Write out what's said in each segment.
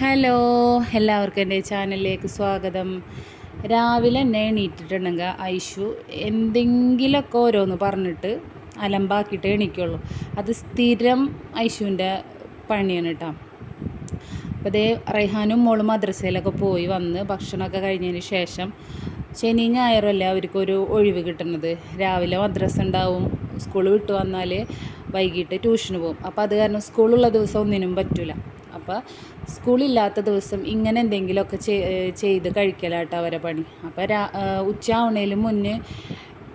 Hello എല്ലാവർക്കും എന്റെ ചാനലിലേക്ക് സ്വാഗതം. രാവിലെ എന്നെ എണീറ്റിട്ടുണ്ടെങ്കിൽ ഐഷു എന്തെങ്കിലുമൊക്കെ ഓരോന്ന് പറഞ്ഞിട്ട് അലമ്പാക്കിയിട്ട് എണീക്കുള്ളൂ. അത് സ്ഥിരം ഐഷുവിന്റെ പണിയാണ് കേട്ടോ. അപ്പോൾ അതേ റൈഹാനും മോളും മദ്രസയിലൊക്കെ പോയി വന്ന് ഭക്ഷണമൊക്കെ കഴിഞ്ഞതിന് ശേഷം ശനി ഞായറല്ലേ അവർക്കൊരു ഒഴിവ് കിട്ടുന്നത്. രാവിലെ മദ്രസ ഉണ്ടാവും സ്കൂൾ വിട്ട് വന്നാൽ വൈകിട്ട് ട്യൂഷന് പോകും. അപ്പോൾ അത് കാരണം സ്കൂളുള്ള ദിവസം ഒന്നിനും പറ്റില്ല അപ്പോൾ സ്കൂളില്ലാത്ത ദിവസം ഇങ്ങനെ എന്തെങ്കിലുമൊക്കെ ചെയ്ത് കഴിക്കലാട്ടോ അവരെ പണി. അപ്പോൾ രാ ഉച്ച മുന്നേ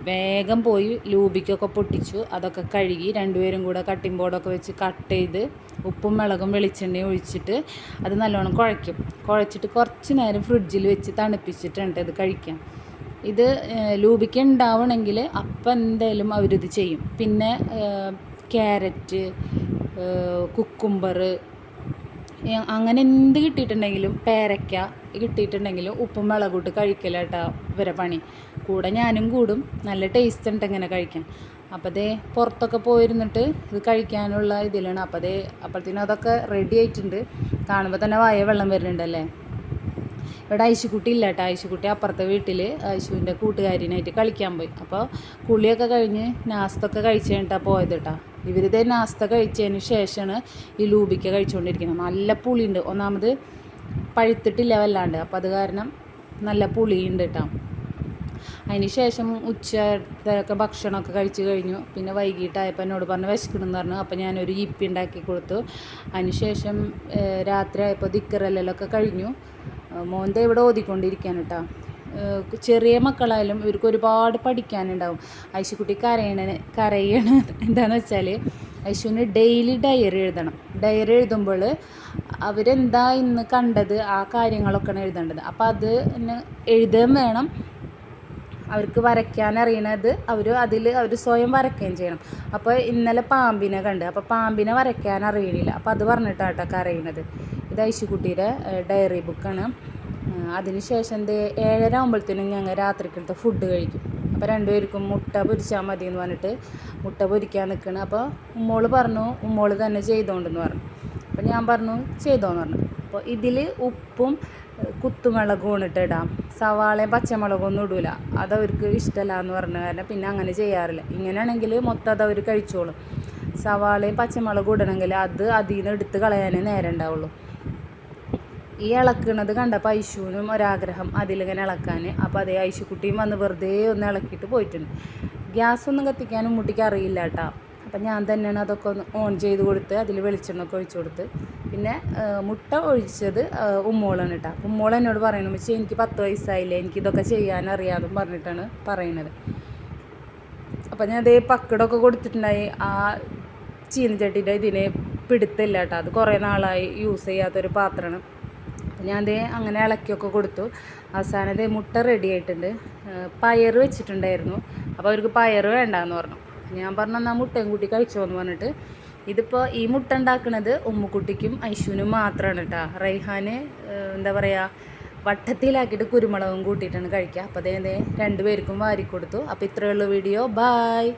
വേഗം പോയി ലൂബിക്കൊക്കെ പൊട്ടിച്ചു. അതൊക്കെ കഴുകി രണ്ടുപേരും കൂടെ കട്ടിംഗ് ബോർഡൊക്കെ വെച്ച് കട്ട് ചെയ്ത് ഉപ്പും മുളകും വെളിച്ചെണ്ണയും ഒഴിച്ചിട്ട് അത് നല്ലോണം കുഴയ്ക്കും. കുഴച്ചിട്ട് കുറച്ച് നേരം ഫ്രിഡ്ജിൽ വെച്ച് തണുപ്പിച്ചിട്ടുണ്ട് അത് കഴിക്കാം ഇത് ലൂബിക്ക് ഉണ്ടാവണമെങ്കിൽ അപ്പം എന്തായാലും അവരിത് ചെയ്യും. പിന്നെ ക്യാരറ്റ് കുക്കുംബർ അങ്ങനെ എന്ത് കിട്ടിയിട്ടുണ്ടെങ്കിലും പേരയ്ക്ക കിട്ടിയിട്ടുണ്ടെങ്കിലും ഉപ്പും മുളകൂട്ട് കഴിക്കലാട്ടോ ഇവരെ പണി. കൂടെ ഞാനും കൂടും. നല്ല ടേസ്റ്റ് ഉണ്ട് ഇങ്ങനെ കഴിക്കാൻ. അപ്പോൾ അതേ പുറത്തൊക്കെ പോയിരുന്നിട്ട് ഇത് കഴിക്കാനുള്ള ഇതിലാണ്. അപ്പോൾ അതേ അപ്പോഴത്തേനും അതൊക്കെ റെഡി ആയിട്ടുണ്ട്. കാണുമ്പോൾ തന്നെ വായ വെള്ളം വരുന്നുണ്ടല്ലേ? ഇവിടെ ഐശുക്കുട്ടി ഇല്ല കേട്ടോ. ഐശുക്കുട്ടി അപ്പുറത്തെ വീട്ടിൽ ഐശുവിന്റെ കൂട്ടുകാരിനായിട്ട് കളിക്കാൻ പോയി. അപ്പോൾ കുളിയൊക്കെ കഴിഞ്ഞ് നാസ്തൊക്കെ കഴിച്ച് കഴിഞ്ഞിട്ടാണ് പോയത് കേട്ടോ. ഇവരിത് നാസ്ത കഴിച്ചതിന് ശേഷമാണ് ഈ ലൂബിക്ക കഴിച്ചുകൊണ്ടിരിക്കുന്നത് നല്ല പുളിയുണ്ട്. ഒന്നാമത് പഴുത്തിട്ടില്ല വല്ലാണ്ട്. അപ്പോൾ അത് കാരണം നല്ല പുളിയുണ്ട് കേട്ടോ. അതിന് ശേഷം ഉച്ചത്തൊക്കെ ഭക്ഷണമൊക്കെ കഴിച്ച് കഴിഞ്ഞു. പിന്നെ വൈകിട്ടായപ്പോൾ എന്നോട് പറഞ്ഞ് വിശക്കണമെന്ന് പറഞ്ഞു. അപ്പോൾ ഞാനൊരു ഇപ്പി ഉണ്ടാക്കി കൊടുത്തു. അതിന് ശേഷം രാത്രി ആയപ്പോൾ ദിക്കറല്ലൊക്കെ കഴിഞ്ഞു. മോന്റെ ഇവിടെ ഓതിക്കൊണ്ടിരിക്കാൻ കേട്ടോ ചെറിയ മക്കളായാലും ഇവർക്ക് ഒരുപാട് പഠിക്കാനുണ്ടാവും. ഐശുക്കുട്ടി കരയണ കരയണ എന്താണെന്ന് വെച്ചാൽ ഐശുവിന് ഡെയിലി ഡയറി എഴുതണം. ഡയറി എഴുതുമ്പോൾ അവരെന്താ ഇന്ന് കണ്ടത് ആ കാര്യങ്ങളൊക്കെയാണ് എഴുതേണ്ടത്. അപ്പോൾ അത് എഴുതുകയും വേണം. അവർക്ക് വരയ്ക്കാൻ അറിയണത് അവർ അതിൽ അവർ സ്വയം വരയ്ക്കുകയും ചെയ്യണം. അപ്പോൾ ഇന്നലെ പാമ്പിനെ കണ്ട്. അപ്പോൾ പാമ്പിനെ വരയ്ക്കാൻ അറിയണില്ല. അപ്പോൾ അത് പറഞ്ഞിട്ടാട്ടോ അറിയണത് ഇത് ഐശുക്കുട്ടിയുടെ ഡയറി ബുക്കാണ് അതിനുശേഷം എന്ത് ഏഴര ആകുമ്പോഴത്തേനും ഞങ്ങൾ രാത്രിക്കലത്തെ ഫുഡ് കഴിക്കും. അപ്പോൾ രണ്ടുപേർക്കും മുട്ട പൊരിച്ചാൽ മതി എന്ന് പറഞ്ഞിട്ട് മുട്ട പൊരിക്കാൻ നിൽക്കണം അപ്പോൾ ഉമ്മോൾ പറഞ്ഞു ഉമ്മോൾ തന്നെ ചെയ്തോണ്ടെന്ന് പറഞ്ഞു. അപ്പോൾ ഞാൻ പറഞ്ഞു ചെയ്തോന്ന് പറഞ്ഞു. അപ്പോൾ ഇതിൽ ഉപ്പും കുത്തുമുളകും ഇട്ട് ഇടാം. സവാളയും പച്ചമുളകും ഒന്നും ഇടൂല. അതവർക്ക് ഇഷ്ടമല്ല എന്ന് പറഞ്ഞ കാരണം പിന്നെ അങ്ങനെ ചെയ്യാറില്ല. ഇങ്ങനെയാണെങ്കിൽ മൊത്തം അത് അവർ കഴിച്ചോളും. സവാളയും പച്ചമുളകും ഇടണമെങ്കിൽ അത് അതിൽ നിന്ന് എടുത്ത് കളയാനേ നേരം ഉണ്ടാവുള്ളൂ ഈ ഇളക്കുന്നത് കണ്ടപ്പോൾ ഐശുവിനും ഒരാഗ്രഹം അതിലിങ്ങനെ ഇളക്കാൻ അപ്പോൾ അതേ ഐശുക്കുട്ടിയും വന്ന് വെറുതെ ഒന്ന് ഇളക്കിയിട്ട് പോയിട്ടുണ്ട്. ഗ്യാസ് ഒന്നും കത്തിക്കാനും മുട്ടിക്ക് അറിയില്ല കേട്ടോ. അപ്പം ഞാൻ തന്നെയാണ് അതൊക്കെ ഒന്ന് ഓൺ ചെയ്ത് കൊടുത്ത് അതിൽ വെളിച്ചെണ്ണൊക്കെ ഒഴിച്ചു കൊടുത്ത്. പിന്നെ മുട്ട ഒഴിച്ചത് ഉമ്മോളാണ് കേട്ടോ. ഉമ്മോൾ എന്നോട് പറയണം വെച്ചാൽ എനിക്ക് പത്ത് വയസ്സായില്ലേ എനിക്കിതൊക്കെ ചെയ്യാൻ അറിയാമെന്നും പറഞ്ഞിട്ടാണ് പറയുന്നത് അപ്പം ഞാൻ അതേ പക്കടൊക്കെ കൊടുത്തിട്ടുണ്ടായി. ആ ചീനച്ചട്ടിയുടെ ഇതിനെ പിടുത്തില്ല കേട്ടോ. അത് കുറേ നാളായി യൂസ് ചെയ്യാത്തൊരു പാത്രമാണ്. ഞാൻ അതേ അങ്ങനെ ഇളക്കിയൊക്കെ കൊടുത്തു. അവസാനം അതേ മുട്ട റെഡി ആയിട്ടുണ്ട്. പയർ വെച്ചിട്ടുണ്ടായിരുന്നു. അപ്പോൾ അവർക്ക് പയർ വേണ്ടാന്ന് പറഞ്ഞു. ഞാൻ പറഞ്ഞു എന്നാൽ മുട്ടയും കൂട്ടി കഴിച്ചോ എന്ന് പറഞ്ഞിട്ട്. ഇതിപ്പോൾ ഈ മുട്ട ഉണ്ടാക്കുന്നത് ഉമ്മുക്കുട്ടിക്കും ഐശുവിനും മാത്രമാണ് കേട്ടോ റൈഹാന് എന്താ പറയുക വട്ടത്തിലാക്കിയിട്ട് കുരുമുളകും കൂട്ടിയിട്ടാണ് കഴിക്കുക. അപ്പോൾ അതേ രണ്ടുപേർക്കും വാരി കൊടുത്തു അപ്പോൾ ഇത്രയുള്ള വീഡിയോ. ബായ്.